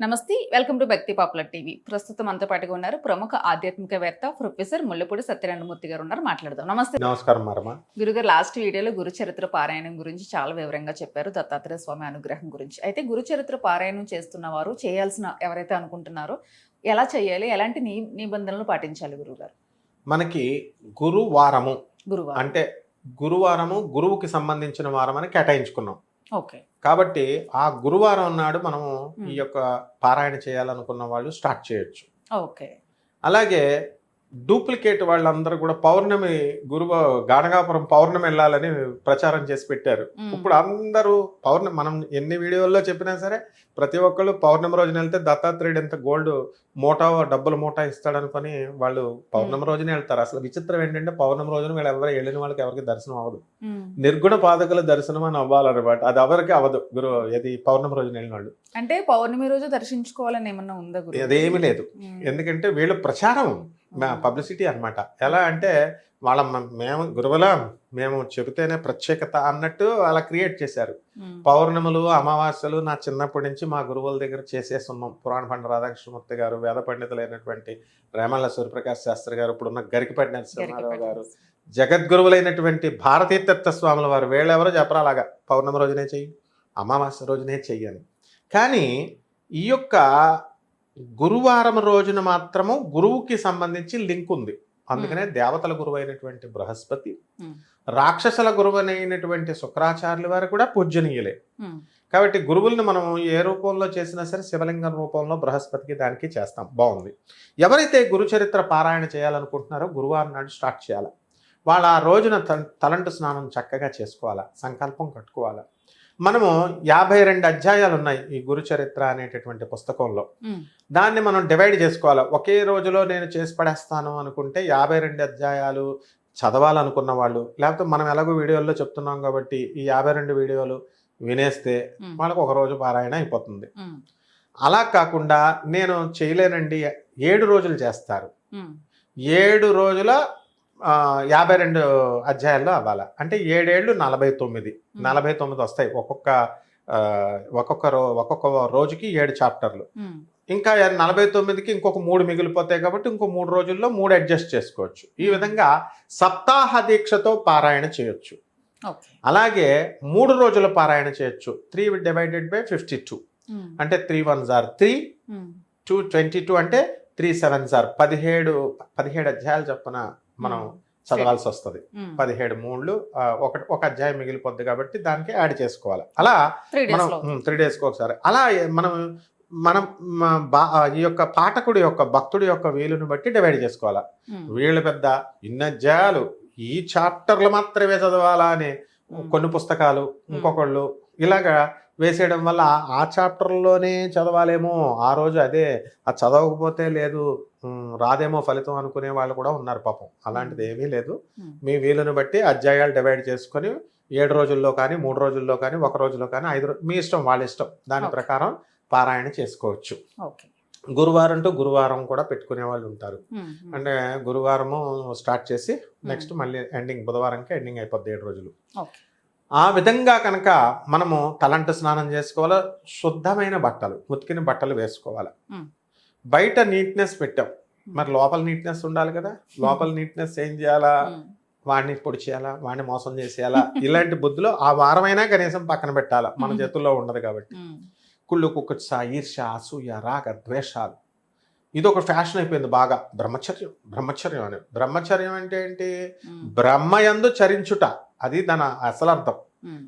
నమస్తే welcome to Bhakti popular TV. ప్రస్తుతం మనతో పాటుగా ఉన్నారు ప్రముఖ ఆధ్యాత్మికవేత్త ప్రొఫెసర్ ముల్లపూడి సత్యనారాయణమూర్తి గారు ఉన్నారు. మాట్లాడదాం. నమస్తే. నమస్కారం మరమ గురుగారు లాస్ట్ వీడియోలో గురు చరిత్ర పారాయణం గురించి చాలా వివరంగా చెప్పారు. దత్తాత్రేయ స్వామి అనుగ్రహం గురించి. అయితే గురు చరిత్ర పారాయణం చేస్తున్న వారు చేయాల్సిన ఎవరైతే అనుకుంటున్నారో ఎలా చేయాలి? ఎలాంటి నిబంధనలు పాటించాలి గురుగారు? మనకి గురువారము గురువారం. అంటే గురువారము గురువుకి సంబంధించిన వారం అని కేటాయించుకున్నాం. ఓకే. కాబట్టి ఆ గురువారం నాడు మనము. ఈ యొక్క పారాయణ చేయాలనుకున్న వాళ్ళు స్టార్ట్ చేయొచ్చు ఓకే అలాగే డూప్లికేట్ వాళ్ళందరూ కూడా పౌర్ణమి గురువు గానగాపురం పౌర్ణమి వెళ్ళాలని ప్రచారం చేసి పెట్టారు. ఇప్పుడు అందరూ పౌర్ణమి మనం ఎన్ని వీడియోల్లో చెప్పినా సరే ప్రతి ఒక్కళ్ళు పౌర్ణమి రోజున వెళ్తే దత్తాత్రేయుడు ఎంత గోల్డ్ మూటా డబ్బులు మూటా ఇస్తాడనుకొని వాళ్ళు పౌర్ణమి రోజునే వెళ్తారు. అసలు విచిత్రం ఏంటంటే పౌర్ణమి రోజున వీళ్ళు ఎవరు వెళ్ళిన వాళ్ళకి ఎవరికి దర్శనం అవ్వదు. నిర్గుణ పాదకుల దర్శనం అని అవ్వాలన్నమాట. అది ఎవరికి అవ్వదు. గురు ఇది పౌర్ణమి రోజున వెళ్ళిన వాళ్ళు. అంటే పౌర్ణమి రోజు దర్శించుకోవాలని ఏమన్నా ఉందా అదేమీ లేదు. ఎందుకంటే వీళ్ళు ప్రచారం. పబ్లిసిటీ అన్నమాట. ఎలా అంటే వాళ్ళ మేము గురువుల మేము చెబితేనే ప్రత్యేకత అన్నట్టు అలా క్రియేట్ చేశారు. పౌర్ణములు అమావాస్యలు నా చిన్నప్పటి నుంచి మా గురువుల దగ్గర చేసేస్తున్నాం పురాణ పండ రాధాకృష్ణమూర్తి గారు వేద పండితులైనటువంటి రేమల్ల సూర్యప్రకాశ్ శాస్త్రి గారు ఇప్పుడున్న గరికపాటి నరసింహారావు గారు జగద్గురువులైనటువంటి భారతీ తీర్థ స్వాముల వారు వీళ్ళెవరో చెప్పరా అలాగా? పౌర్ణమి రోజునే చెయ్యి అమావాస్య రోజునే చెయ్యని కానీ ఈ యొక్క గురువారం రోజున మాత్రము గురువుకి సంబంధించి లింక్ ఉంది. అందుకనే దేవతల గురువు అయినటువంటి బృహస్పతి. రాక్షసుల గురువు అయినటువంటి శుక్రాచార్యుల వారు కూడా పూజనీయులే. కాబట్టి గురువుల్ని మనం ఏ రూపంలో చేసినా సరే శివలింగం రూపంలో బృహస్పతికి దానికి చేస్తాం. బాగుంది. ఎవరైతే గురు చరిత్ర పారాయణ చేయాలనుకుంటున్నారో గురువారం నాడు స్టార్ట్ చేయాలి. వాళ్ళ ఆ రోజున తలంటు స్నానం చక్కగా చేసుకోవాలా సంకల్పం కట్టుకోవాలా మనము యాభై రెండు అధ్యాయాలు ఉన్నాయి ఈ గురు చరిత్ర అనేటటువంటి పుస్తకంలో. దాన్ని మనం డివైడ్ చేసుకోవాలి ఒకే రోజులో నేను చేసి పడేస్తాను అనుకుంటే యాభై రెండు అధ్యాయాలు చదవాలనుకున్న వాళ్ళు లేకపోతే మనం ఎలాగో వీడియోల్లో చెప్తున్నాం కాబట్టి ఈ యాభై రెండు వీడియోలు వినేస్తే. వాళ్ళకు ఒక రోజు పారాయణ అయిపోతుంది. అలా కాకుండా నేను చేయలేనండి ఏడు రోజులు చేస్తారు. ఏడు రోజుల యాభై రెండు అధ్యాయాల్లో అవ్వాలి. అంటే ఏడేళ్ళు నలభై తొమ్మిది. నలభై తొమ్మిది వస్తాయి. ఒక్కొక్క ఒక్కొక్క రో ఒక్కొక్క రోజుకి ఏడు చాప్టర్లు. ఇంకా నలభై తొమ్మిదికి ఇంకొక మూడు మిగిలిపోతాయి కాబట్టి ఇంకో మూడు రోజుల్లో మూడు అడ్జస్ట్ చేసుకోవచ్చు. ఈ విధంగా సప్తాహ దీక్షతో పారాయణ చేయొచ్చు. అలాగే మూడు రోజుల పారాయణ చేయొచ్చు. Three divided by fifty two. అంటే త్రీ వన్ జార్ త్రీ. టూ ట్వంటీ టూ అంటే త్రీ సెవెన్ జార్. పదిహేడు పదిహేడు అధ్యాయాలు చొప్పున మనం. చదవాల్సి వస్తుంది. పదిహేడు మూడు ఒక ఒక అధ్యాయం మిగిలిపోద్ది కాబట్టి దానికి యాడ్ చేసుకోవాలి అలా మనం త్రీ డేస్కి ఒకసారి అలా మనం మనం ఈ యొక్క పాఠకుడి యొక్క భక్తుడి యొక్క వీలుని బట్టి డివైడ్ చేసుకోవాలి. వీళ్ళు పెద్ద ఇన్ని అధ్యాయాలు ఈ చాప్టర్లు మాత్రమే చదవాలా అని. కొన్ని పుస్తకాలు ఇంకొకళ్ళు ఇలాగా వేసేయడం వల్ల ఆ చాప్టర్లోనే చదవాలేమో ఆ రోజు అదే అది చదవకపోతే లేదు రాదేమో ఫలితం అనుకునే వాళ్ళు కూడా ఉన్నారు పాపం. అలాంటిది ఏమీ లేదు. మీ వీలుని బట్టి అధ్యాయాలు డివైడ్ చేసుకొని ఏడు రోజుల్లో కానీ మూడు రోజుల్లో కానీ ఒక రోజులో కానీ ఐదు రో- మీ ఇష్టం వాళ్ళ ఇష్టం. దాని. ప్రకారం పారాయణ చేసుకోవచ్చు. ఓకే. గురువారం టు గురువారం కూడా పెట్టుకునే వాళ్ళు ఉంటారు. అంటే గురువారము స్టార్ట్ చేసి నెక్స్ట్ మళ్ళీ ఎండింగ్ బుధవారంకి ఎండింగ్ అయిపోద్ది ఏడు రోజులు. ఆ విధంగా కనుక మనము తలంటు స్నానం చేసుకోవాలి? శుద్ధమైన బట్టలు ఉతికిన బట్టలు వేసుకోవాలి. బయట నీట్నెస్ పెట్టాం. మరి లోపల నీట్నెస్ ఉండాలి కదా? లోపల నీట్నెస్ ఏం చేయాలా. వాడిని పొడి చేయాలా? వాడిని మోసం చేసేయాలా? ఇలాంటి బుద్ధులు ఆ వారమైనా కనీసం పక్కన పెట్టాలా? మన. చేతుల్లో ఉండదు కాబట్టి. కుళ్ళు కుక్కుత్స ఈర్ష అసూయ రాగ ద్వేషాలు. ఇది ఒక ఫ్యాషన్ అయిపోయింది బాగా. బ్రహ్మచర్యం బ్రహ్మచర్యం అని. బ్రహ్మచర్యం అంటే ఏంటి. బ్రహ్మయందు చరించుట. అది దాని అసలు అర్థం.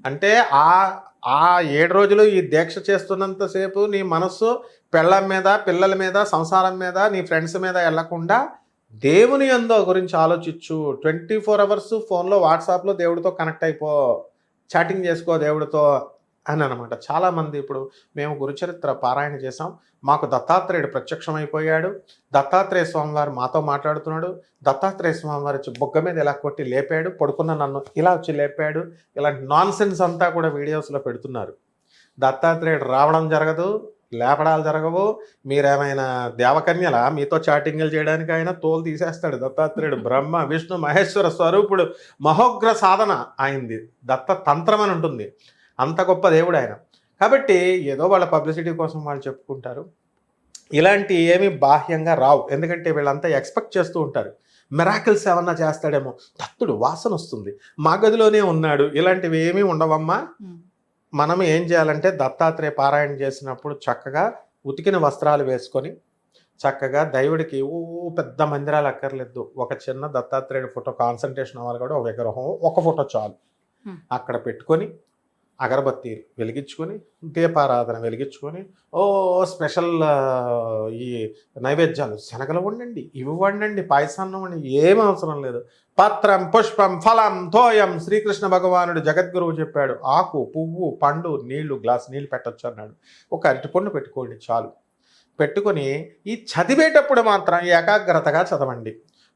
అంటే ఆ ఆ ఏడు రోజులు ఈ దీక్ష చేస్తున్నంతసేపు నీ మనస్సు పెళ్ళం మీద పిల్లల మీద సంసారం మీద నీ ఫ్రెండ్స్ మీద వెళ్ళకుండా దేవుని ఎందో గురించి ఆలోచించు. ట్వంటీ ఫోర్ అవర్స్ ఫోన్లో వాట్సాప్లో దేవుడితో కనెక్ట్ అయిపో. చాటింగ్ చేసుకో దేవుడితో. అని అనమాట చాలామంది ఇప్పుడు మేము గురుచరిత్ర పారాయణ చేసాం మాకు దత్తాత్రేయుడు ప్రత్యక్షమైపోయాడు. దత్తాత్రేయ స్వామి వారు మాతో మాట్లాడుతున్నాడు. దత్తాత్రేయ స్వామి వారు వచ్చి బొగ్గ మీద ఇలా కొట్టి లేపాడు. పడుకున్న నన్ను ఇలా వచ్చి లేపాడు. ఇలాంటి నాన్ సెన్స్ అంతా కూడా వీడియోస్లో పెడుతున్నారు. దత్తాత్రేయుడు రావడం జరగదు లేపడాలు జరగవు. మీరేమైనా దేవకన్యల మీతో చాటింగ్లు చేయడానికి ఆయన తోలు తీసేస్తాడు దత్తాత్రేయుడు. బ్రహ్మ విష్ణు మహేశ్వర స్వరూపుడు మహోగ్ర సాధన అయింది. దత్త తంత్రం అని ఉంటుంది. అంత గొప్ప దేవుడు ఆయన. కాబట్టి ఏదో వాళ్ళ పబ్లిసిటీ కోసం వాళ్ళు చెప్పుకుంటారు. ఇలాంటి ఏమి బాహ్యంగా రావు. ఎందుకంటే వీళ్ళంతా ఎక్స్పెక్ట్ చేస్తూ ఉంటారు. మెరాకిల్స్ ఏమన్నా చేస్తాడేమో. దత్తుడు వాసన వస్తుంది. మా గదిలోనే ఉన్నాడు. ఇలాంటివి ఏమీ ఉండవమ్మా. మనం ఏం చేయాలంటే దత్తాత్రేయ పారాయణ చేసినప్పుడు చక్కగా ఉతికిన వస్త్రాలు వేసుకొని చక్కగా దైవుడికి ఓ పెద్ద మందిరాలు అక్కర్లేదు. ఒక చిన్న దత్తాత్రేయుడు ఫోటో కాన్సన్ట్రేషన్ అవ్వాలి కూడా ఒక విగ్రహం ఒక ఫోటో చాలు. అక్కడ పెట్టుకొని అగరబత్తి వెలిగించుకొని దీపారాధన వెలిగించుకొని ఓ స్పెషల్ ఈ నైవేద్యాలు. శనగలు వండండి ఇవి వండండి పాయసాన్నం వండి ఏం అవసరం లేదు. పత్రం పుష్పం ఫలం తోయం శ్రీకృష్ణ భగవానుడు జగద్గురువు చెప్పాడు ఆకు పువ్వు పండు నీళ్ళు గ్లాస్ నీళ్ళు పెట్టొచ్చు అన్నాడు. ఒక అరటిపండు పెట్టుకోండి చాలు. పెట్టుకొని ఈ చదివేటప్పుడు మాత్రం ఏకాగ్రతగా చదవండి.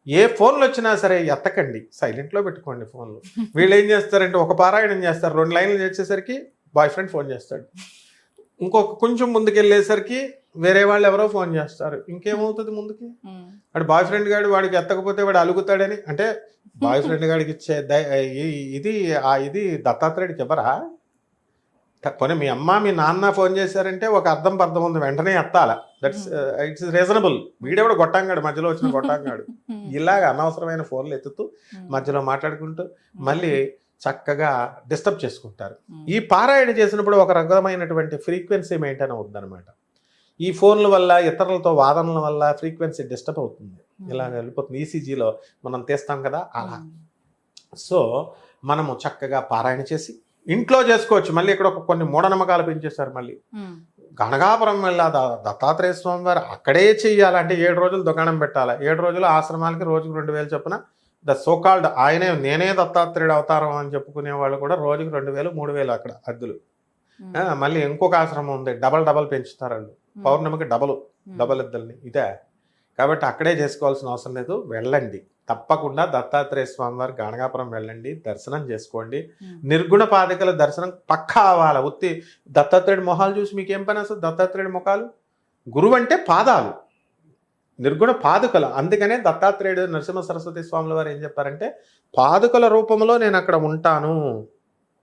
ఏ ఫోన్లు వచ్చినా సరే ఎత్తకండి. సైలెంట్లో పెట్టుకోండి ఫోన్లు. వీళ్ళు ఏం చేస్తారంటే ఒక పారాయణం చేస్తారు. రెండు లైన్లు చేసేసరికి బాయ్ ఫ్రెండ్ ఫోన్ చేస్తాడు. ఇంకొక కొంచెం ముందుకు వెళ్ళేసరికి వేరే వాళ్ళు ఎవరో ఫోన్ చేస్తారు. ఇంకేమవుతుంది ముందుకి? వాడు బాయ్ ఫ్రెండ్ గాడు వాడికి ఎత్తకపోతే వాడు అలుగుతాడని. అంటే బాయ్ ఫ్రెండ్ గాడికి ఇచ్చే ఇది ఆ ఇది దత్తాత్రేయుడికి ఇవ్వరా? పోనీ మీ అమ్మ మీ నాన్న ఫోన్ చేశారంటే ఒక అర్థం పర్థం ఉంది. వెంటనే ఎత్తాల. దట్స్ ఇట్స్ రీజనబుల్ వీడెవడు గొట్టంగాడు మధ్యలో వచ్చిన గొట్టంగాడు. ఉమ్, ఇలాగ అనవసరమైన ఫోన్లు ఎత్తుతూ ఉమ్, మధ్యలో మాట్లాడుకుంటూ ఉమ్, మళ్ళీ చక్కగా డిస్టర్బ్ చేసుకుంటారు. ఈ పారాయణ చేసినప్పుడు ఒక రకమైనటువంటి ఫ్రీక్వెన్సీ మెయింటైన్ అవుతుంది అనమాట ఈ ఫోన్ల వల్ల ఇతరులతో వాదనల వల్ల ఫ్రీక్వెన్సీ డిస్టర్బ్ అవుతుంది. ఇలా వెళ్ళిపోతుంది. ఈసీజీలో మనం తీస్తాం కదా అలా. సో మనము చక్కగా పారాయణ చేసి ఇంట్లో చేసుకోవచ్చు. మళ్ళీ ఇక్కడ ఒక కొన్ని మూఢనమ్మకాలు పెంచేశారు మళ్ళీ. గణగాపురం వెళ్ళా దత్తాత్రేయ స్వామి వారు అక్కడే చెయ్యాలంటే ఏడు రోజులు దుకాణం పెట్టాలి. ఏడు రోజులు ఆశ్రమాలకి రోజుకు రెండు వేలు చొప్పున ద సోకాల్డ్ ఆయనే నేనే దత్తాత్రేయుడు అవతారం అని చెప్పుకునే వాళ్ళు కూడా రోజుకు రెండు వేలు మూడు వేలు అక్కడ అద్దులు. మళ్ళీ ఇంకొక ఆశ్రమం ఉంది. డబల్ డబల్ పెంచుతారు వాళ్ళు. పౌర్ణమికి డబల్. డబల్ ఇద్దరిని ఇదే. కాబట్టి అక్కడే చేసుకోవాల్సిన అవసరం లేదు. వెళ్ళండి. తప్పకుండా దత్తాత్రేయ స్వామి వారి గణగాపురం వెళ్ళండి. దర్శనం చేసుకోండి. నిర్గుణ పాదికల దర్శనం పక్కా అవ్వాలి. ఉత్తి దత్తాత్రేయుడి మొహాలు చూసి మీకేం పని అసలు దత్తాత్రేయుడి ముఖాలు? గురువు అంటే పాదాలు. నిర్గుణ పాదుకలు. అందుకనే దత్తాత్రేయుడు నరసింహ సరస్వతి స్వాముల వారు ఏం చెప్పారంటే పాదుకల రూపంలో నేను అక్కడ ఉంటాను.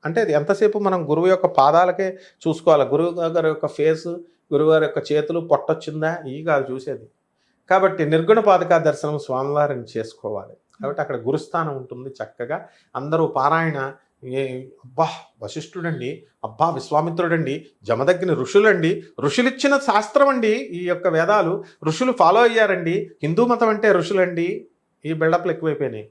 అంటే అది ఎంతసేపు మనం గురువు యొక్క పాదాలకే చూసుకోవాలి. గురువు గారి యొక్క ఫేస్ గురువు గారి యొక్క చేతులు పొట్టొచ్చిందా? ఇవి కాదు చూసేది. కాబట్టి నిర్గుణ పాదుకా దర్శనం స్వామివారిని చేసుకోవాలి. కాబట్టి అక్కడ గురుస్థానం ఉంటుంది చక్కగా. అందరూ పారాయణ అబ్బా వశిష్ఠుడండి అబ్బా విశ్వామిత్రుడండి జమదగ్ని ఋషులండి ఋషులిచ్చిన శాస్త్రం అండి ఈ యొక్క వేదాలు. ఋషులు ఫాలో అయ్యారండి. హిందూ మతం అంటే ఋషులండి. ఈ బిల్డప్లు ఎక్కువైపోయినాయి.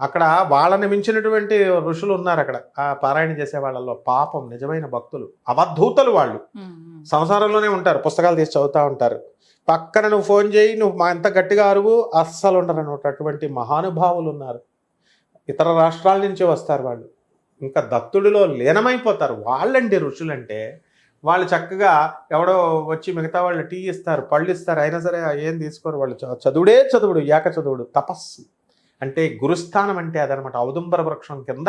అక్కడ వాళ్ళని మించినటువంటి ఋషులు ఉన్నారు అక్కడ. ఆ పారాయణ చేసే వాళ్ళలో పాపం నిజమైన భక్తులు అవధూతలు వాళ్ళు. సంసారంలోనే ఉంటారు పుస్తకాలు తీసి చదువుతూ ఉంటారు. పక్కన నువ్వు ఫోన్ చేయి నువ్వు మా ఎంత గట్టిగా అరువు అస్సలు ఉండరు అనమాట. అటువంటి మహానుభావులు ఉన్నారు. ఇతర రాష్ట్రాల నుంచి వస్తారు వాళ్ళు. ఇంకా దత్తుడిలో లీనమైపోతారు. వాళ్ళండి ఋషులంటే వాళ్ళు చక్కగా ఎవడో వచ్చి మిగతా వాళ్ళు టీ ఇస్తారు పళ్ళు ఇస్తారు. అయినా సరే ఏం తీసుకోరు వాళ్ళు. చదువుడే చదువుడు ఏక చదువుడు తపస్సు. అంటే గురుస్థానం అంటే అదనమాట. ఔదుంబర వృక్షం కింద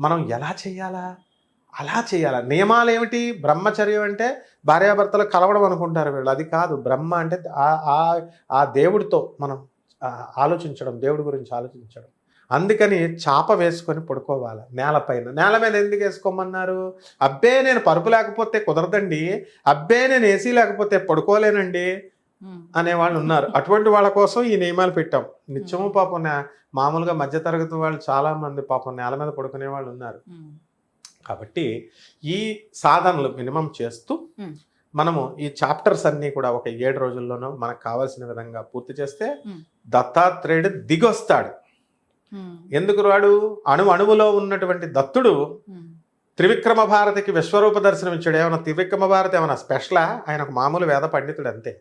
మనం ఎలా చేయాలా? అలా చేయాలా? నియమాలు ఏమిటి బ్రహ్మచర్యం అంటే భార్యాభర్తలు కలవడం అనుకుంటారు వీళ్ళు. అది కాదు. బ్రహ్మ అంటే ఆ- ఆ- ఆ దేవుడితో మనం ఆలోచించడం దేవుడి గురించి ఆలోచించడం. అందుకని చాప వేసుకొని పడుకోవాలి నేలపైన నేల మీద ఎందుకు వేసుకోమన్నారు? అబ్బే నేను పరుపు లేకపోతే కుదరదండి. అబ్బే నేను ఏసీ లేకపోతే పడుకోలేనండి అనేవాళ్ళు ఉన్నారు. అటువంటి వాళ్ళ కోసం ఈ నియమాలు పెట్టాం. నిత్యము పాపం మామూలుగా మధ్యతరగతి వాళ్ళు చాలా మంది పాపం నేల మీద పడుకునే వాళ్ళు ఉన్నారు. కాబట్టి ఈ సాధనలు మినిమం చేస్తూ. మనము ఈ చాప్టర్స్ అన్నీ కూడా ఒక ఏడు రోజుల్లోనూ మనకు కావాల్సిన విధంగా పూర్తి చేస్తే. దత్తాత్రేయుడు దిగొస్తాడు. ఎందుకు రాడు? అణు అణువులో ఉన్నటువంటి దత్తుడు త్రివిక్రమ భారతికి విశ్వరూప దర్శనం ఇచ్చాడు. ఏమైనా త్రివిక్రమ భారతి ఏమైనా స్పెషలా? ఆయన ఒక మామూలు వేద పండితుడు అంతే.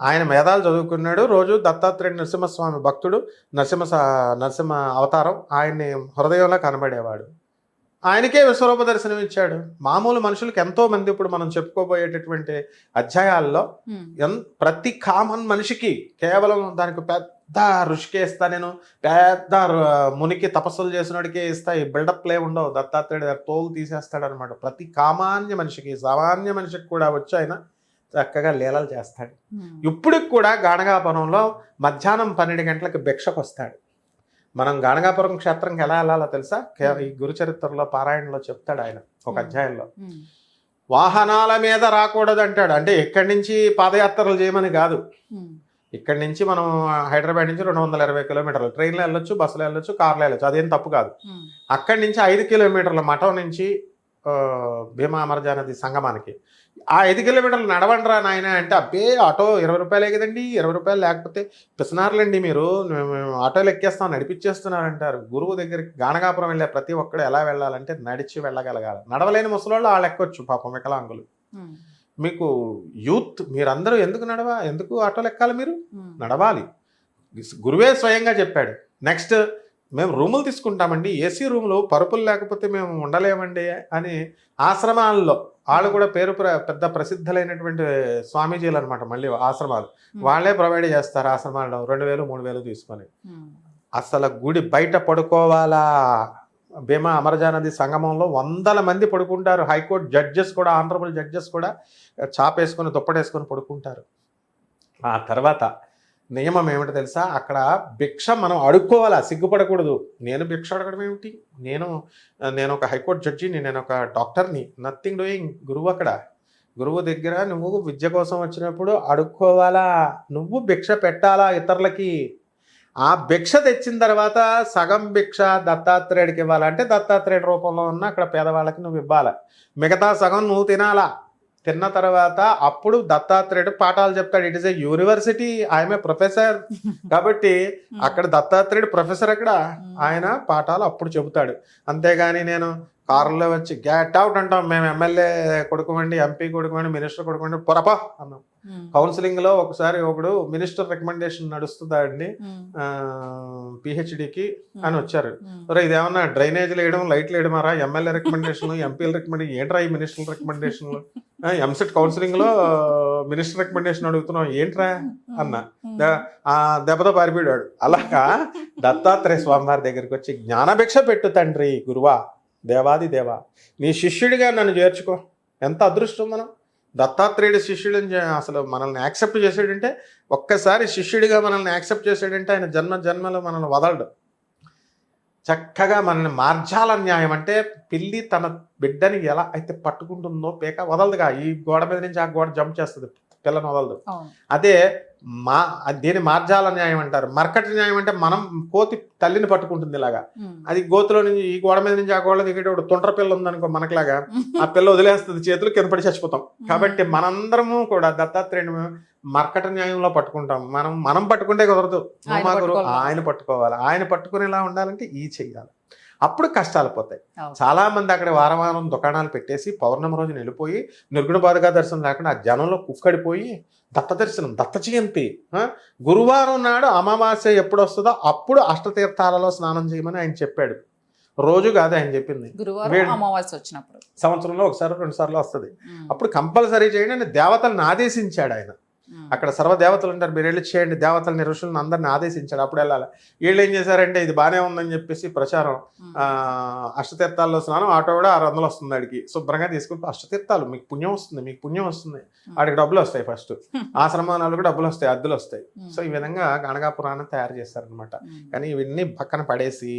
ఆయన వేదాలు చదువుకున్నాడు. రోజు దత్తాత్రేయుడు నరసింహస్వామి భక్తుడు నరసింహ నరసింహ అవతారం ఆయన్ని హృదయంలో కనబడేవాడు. ఆయనకే విశ్వరూప దర్శనం ఇచ్చాడు. మామూలు మనుషులకు ఎంతో మంది ఇప్పుడు మనం చెప్పుకోబోయేటటువంటి అధ్యాయాల్లో ప్రతి కామన్ మనిషికి కేవలం దానికి పెద్ద ఋషికే ఇస్తా నేను పెద్ద మునికి తపస్సులు చేసినోడికే ఇస్తా ఈ బిల్డప్ లే ఉండవు. దత్తాత్రేయుడు తోలు తీసేస్తాడు అనమాట ప్రతి కామాన్య మనిషికి సామాన్య మనిషికి కూడా వచ్చి ఆయన చక్కగా లీలలు చేస్తాడు. ఇప్పటికి కూడా గాణగాపురంలో మధ్యాహ్నం పన్నెండు గంటలకు భిక్షకు వస్తాడు మనం గాణగాపురం క్షేత్రంకి ఎలా వెళ్ళాలో తెలుసా? ఈ గురుచరిత్రలో పారాయణలో చెప్తాడు ఆయన ఒక. అధ్యాయంలో. వాహనాల మీద రాకూడదు అంటాడు అంటే ఎక్కడి నుంచి పాదయాత్రలు చేయమని కాదు. ఇక్కడి నుంచి మనం హైదరాబాద్ నుంచి రెండు వందల ఇరవై కిలోమీటర్లు ట్రైన్లో వెళ్ళొచ్చు బస్సులో వెళ్ళొచ్చు కార్లో వెళ్ళొచ్చు అదేం తప్పు కాదు. అక్కడి నుంచి ఐదు కిలోమీటర్ల మఠం నుంచి భీమా అమరజా నది సంగమానికి. ఆ ఐదు కిలోమీటర్లు నడవండిరా నాయన అంటే అబ్బే ఆటో ఇరవై రూపాయలే కదండి ఇరవై రూపాయలు లేకపోతే పిసనారులండి మీరు. మేము ఆటోలు ఎక్కేస్తాం నడిపించేస్తున్నారు అంటారు గురువు దగ్గరికి గానగాపురం వెళ్ళే ప్రతి ఒక్కడు ఎలా వెళ్ళాలంటే నడిచి వెళ్ళగలగాలి. నడవలేని ముసలోళ్ళు వాళ్ళు ఎక్కొచ్చు పాపం వికలాంగులు. మీకు యూత్ మీరందరూ ఎందుకు నడవ ఎందుకు ఆటోలు ఎక్కాలి మీరు? నడవాలి. గురువే స్వయంగా చెప్పాడు. నెక్స్ట్ మేము రూములు తీసుకుంటామండి. ఏసీ రూములు పరుపులు లేకపోతే మేము ఉండలేమండి అని ఆశ్రమాల్లో వాళ్ళు కూడా పేరు పెద్ద ప్రసిద్ధులైనటువంటి స్వామీజీలు అనమాట మళ్ళీ ఆశ్రమాలు. వాళ్ళే ప్రొవైడ్ చేస్తారు ఆశ్రమాల్లో రెండు వేలు మూడు వేలు తీసుకొని. అసలు గుడి బయట పడుకోవాలా? భీమా అమరజానది సంగమంలో వందల మంది పడుకుంటారు. హైకోర్టు జడ్జెస్ కూడా ఆనరబుల్ జడ్జెస్ కూడా చాపేసుకొని దుప్పటేసుకొని పడుకుంటారు. ఆ తర్వాత నియమం ఏమిటో తెలుసా? అక్కడ భిక్ష మనం అడుక్కోవాలా సిగ్గుపడకూడదు. నేను భిక్ష అడగడం ఏమిటి? నేను నేను ఒక హైకోర్టు జడ్జిని నేను ఒక డాక్టర్ని. నథింగ్ డూయింగ్ గురువు అక్కడ. గురువు దగ్గర నువ్వు విద్య కోసం వచ్చినప్పుడు అడుక్కోవాలా? నువ్వు భిక్ష పెట్టాలా ఇతరులకి? ఆ భిక్ష తెచ్చిన తర్వాత సగం భిక్ష దత్తాత్రేయుడికి ఇవ్వాలంటే దత్తాత్రేయుడి రూపంలో ఉన్న అక్కడ పేదవాళ్ళకి నువ్వు ఇవ్వాలి? మిగతా సగం నువ్వు తినాలా? తిన్న తర్వాత అప్పుడు దత్తాత్రేయుడు పాఠాలు చెప్తాడు. It is a university a professor కాబట్టి అక్కడ దత్తాత్రేయుడు ప్రొఫెసర్ అక్కడ ఆయన పాఠాలు అప్పుడు చెబుతాడు. అంతేగాని నేను కారులో వచ్చి గ్యాట్ అవుట్ అంటాం. మేము ఎమ్మెల్యే కొడుకోమండి ఎంపీ కొడుకోమండి మినిస్టర్ కొడుకోమండి పొరపా అన్నాం. కౌన్సిలింగ్లో ఒకసారి ఒకడు మినిస్టర్ రికమెండేషన్ నడుస్తుందండి ఉమ్, పిహెచ్డికి అని వచ్చారు. ఒరే ఇదేమన్నా డ్రైనేజీలు వేయడం లైట్లు వేయడమారా ఎమ్మెల్యే రికమెండేషన్ ఎంపీల రికమెండేషన్ ఏంట్రా ఈ మినిస్టర్ రికమెండేషన్లు? ఎంసెట్ కౌన్సిలింగ్లో మినిస్టర్ రికమెండేషన్ అడుగుతున్నాం ఏంట్రా? అన్న. దెబ్బతో పారిపోయాడు. అలాగా? దత్తాత్రేయ స్వామివారి దగ్గరికి వచ్చి జ్ఞానభిక్ష పెట్టు తండ్రి గురువా. దేవాది దేవా నీ శిష్యుడిగా నన్ను చేర్చుకో. ఎంత అదృష్టం మనం. దత్తాత్రేయుడి శిష్యుడిని అసలు మనల్ని యాక్సెప్ట్ చేసాడంటే ఒక్కసారి శిష్యుడిగా మనల్ని యాక్సెప్ట్ చేసాడంటే ఆయన జన్మ జన్మలో మనల్ని వదలడు. చక్కగా మనల్ని మార్జాల న్యాయం అంటే పిల్లి తన బిడ్డని ఎలా అయితే పట్టుకుంటుందో పేక వదలదుగా. ఈ గోడ మీద నుంచి ఆ గోడ జంప్ చేస్తుంది. పిల్లని వదలదు. అదే మా దీని మార్జాల న్యాయం అంటారు? మర్కటి న్యాయం అంటే మనం కోతి తల్లిని పట్టుకుంటుంది ఇలాగా. అది గోతులో నుంచి ఈ గోడ మీద నుంచి ఆ గోడ దిగేటప్పుడు తుండ్ర పిల్ల ఉందనుకో మనకులాగా ఆ పిల్ల వదిలేస్తుంది చేతులు కింద పడి చచ్చిపోతాం. కాబట్టి మనందరము కూడా దత్తాత్రేయుని మర్కట న్యాయంలో పట్టుకుంటాం. మనం మనం పట్టుకుంటే కుదరదు. ఆయన పట్టుకోవాలి. ఆయన పట్టుకునేలా ఉండాలంటే ఈ చెయ్యాలి. అప్పుడు కష్టాలు పోతాయి. అవును. చాలా మంది అక్కడ వారం వారం దుకాణాలు పెట్టేసి పౌర్ణమి రోజున వెళ్ళిపోయి నిర్గుణ బాధగా దర్శనం లేకుండా ఆ జనంలో కుక్కడిపోయి దత్త దర్శనం దత్త జయంతి? గురువారం నాడు అమావాస్య ఎప్పుడు వస్తుందో అప్పుడు అష్టతీర్థాలలో స్నానం చేయమని ఆయన చెప్పాడు. రోజు కాదు ఆయన చెప్పింది. అమావాస్య వచ్చినప్పుడు. సంవత్సరంలో ఒకసారి రెండు సార్లు వస్తుంది. అప్పుడు కంపల్సరీ చేయండి అని దేవతలను ఆదేశించాడు ఆయన. అక్కడ సర్వదేవతలు ఉంటారు. మీరు వెళ్ళి చేయండి. దేవతలని ఋషులను అందరిని ఆదేశించాడు అప్పుడు వెళ్ళాలి. వీళ్ళు ఏం చేశారంటే ఇది బాగానే ఉందని చెప్పేసి ప్రచారం ఆ, అష్టతీర్థాల్లో స్నానం ఆటో కూడా ఆరు వందలు వస్తుంది ఆడికి. శుభ్రంగా తీసుకుని అష్టతీర్థాలు మీకు పుణ్యం వస్తుంది మీకు పుణ్యం వస్తుంది. ఆడికి డబ్బులు వస్తాయి ఫస్ట్. ఆశ్రమాలకు డబ్బులు వస్తాయి అద్దెలు వస్తాయి. సో ఈ విధంగా గణగా పురాణం తయారు చేస్తారనమాట కానీ ఇవన్నీ పక్కన పడేసి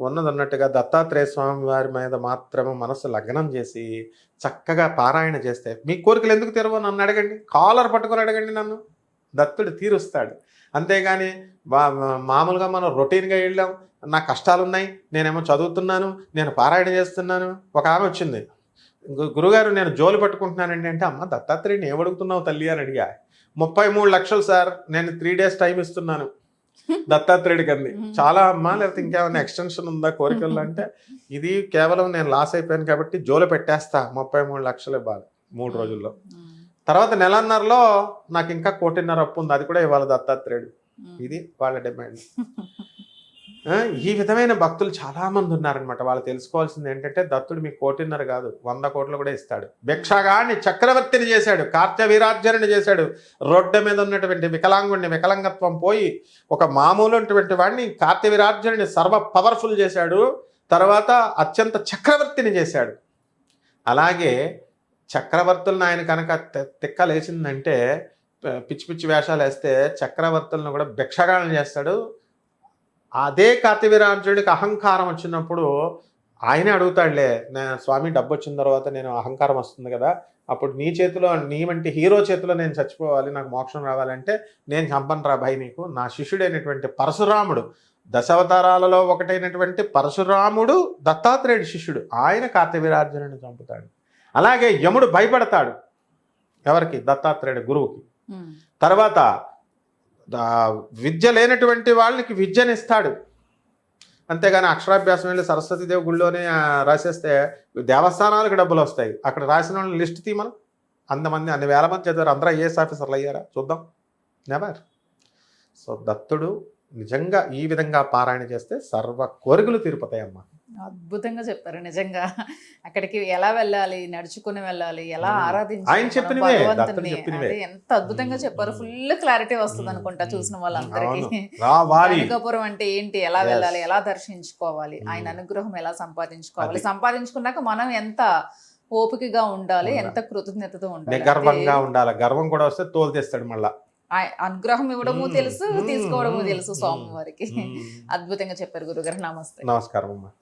ఉన్నది ఉన్నట్టుగా దత్తాత్రేయ స్వామి వారి మీద మాత్రమే మనసు లగ్నం చేసి చక్కగా పారాయణ చేస్తే మీ కోరికలు ఎందుకు తీరవో నన్ను అడగండి. కాలర్ పట్టుకొని అడగండి నన్ను. దత్తుడు తీరుస్తాడు. అంతేగాని మా- మామూలుగా మనం రొటీన్గా వెళ్ళాం. నా కష్టాలు ఉన్నాయి నేనేమో చదువుతున్నాను. నేను పారాయణ చేస్తున్నాను. ఒక ఆమె వచ్చింది. గురుగారు నేను జోలు పట్టుకుంటున్నానండి అంటే అమ్మ దత్తాత్రేయుని ఏమడుగుతున్నావు తల్లి? అని అడిగా. ముప్పై మూడు లక్షలు సార్. నేను త్రీ డేస్ టైం ఇస్తున్నాను. దత్తాత్రేయుడికి అంది చాలా అమ్మా లేకపోతే ఇంకేమైనా ఎక్స్టెన్షన్ ఉందా కోరికల్లో అంటే ఇది కేవలం నేను లాస్ అయిపోయాను కాబట్టి జోలు పెట్టేస్తా ముప్పై మూడు లక్షలు ఇవ్వాలి మూడు రోజుల్లో. తర్వాత నెలన్నరలో నాకు ఇంకా కోటిన్నర అప్పు ఉంది అది కూడా ఇవ్వాలి దత్తాత్రేయుడు. ఇది వాళ్ళ డిమాండ్. ఈ విధమైన భక్తులు చాలామంది ఉన్నారనమాట వాళ్ళు తెలుసుకోవాల్సింది ఏంటంటే దత్తుడు మీకు కోటిన్నర కాదు వంద కోట్లు కూడా ఇస్తాడు. భిక్షగాన్ని చక్రవర్తిని చేశాడు కార్త్య వీరార్జునుని చేశాడు. రోడ్డు మీద ఉన్నటువంటి వికలాంగుణ్ణి వికలాంగత్వం పోయి ఒక మామూలు వాడిని కార్త్య సర్వ పవర్ఫుల్ చేశాడు తర్వాత అత్యంత చక్రవర్తిని చేశాడు. అలాగే చక్రవర్తులను ఆయన కనుక తె- తిక్క లేచిందంటే పిచ్చి పిచ్చి వేషాలు వేస్తే చక్రవర్తులను కూడా భిక్షగాలను చేస్తాడు అదే కార్తవీరార్జునుడికి అహంకారం వచ్చినప్పుడు ఆయనే అడుగుతాడులే నేను స్వామి డబ్బు వచ్చిన తర్వాత నేను అహంకారం వస్తుంది కదా అప్పుడు నీ చేతిలో నీ వంటి హీరో చేతిలో నేను చచ్చిపోవాలి నాకు మోక్షం రావాలంటే నేను చంపను రా భయ్ నీకు నా శిష్యుడైనటువంటి పరశురాముడు దశావతారాలలో ఒకటైనటువంటి పరశురాముడు దత్తాత్రేయుడి శిష్యుడు ఆయన కార్తవీరార్జునుడిని చంపుతాడు. అలాగే యముడు భయపడతాడు ఎవరికి? దత్తాత్రేయుడు గురువుకి. తర్వాత విద్య లేనటువంటి వాళ్ళకి విద్యనిస్తాడు. అంతేగాని అక్షరాభ్యాసం వెళ్ళి సరస్వతీదేవి గుళ్ళోనే రాసేస్తే దేవస్థానాలకు డబ్బులు వస్తాయి. అక్కడ రాసిన వాళ్ళని లిస్ట్ తీయమను. అంతమంది అన్ని వేల మంది చదివారు. అందరూ ఐఏఎస్ ఆఫీసర్లు అయ్యారా? చూద్దాం. నెవర్. సో దత్తుడు నిజంగా ఈ విధంగా పారాయణ చేస్తే సర్వ కోరికలు తీరిపోతాయమ్మా. అద్భుతంగా చెప్పారు నిజంగా అక్కడికి ఎలా వెళ్ళాలి నడుచుకుని వెళ్ళాలి ఎలా. ఆరాధించాలి ఎంత అద్భుతంగా చెప్పారు. ఫుల్ క్లారిటీ వస్తుంది. అనుకుంటా. చూసిన వాళ్ళందరికీ కనకపురం అంటే ఏంటి ఎలా. వెళ్ళాలి ఎలా దర్శించుకోవాలి. ఆయన అనుగ్రహం ఎలా సంపాదించుకోవాలి. సంపాదించుకున్నాక మనం ఎంత ఓపికగా ఉండాలి. ఎంత కృతజ్ఞతతో ఉండాలి నిగర్వంగా అదే ఉండాలి గర్వం కూడా వస్తే తోలు తెస్తాడు మళ్ళా అనుగ్రహం ఇవ్వడము. తెలుసు. తీసుకోవడము. తెలుసు స్వామివారికి. అద్భుతంగా చెప్పారు గురుగారు నమస్తే నమస్కారం అమ్మా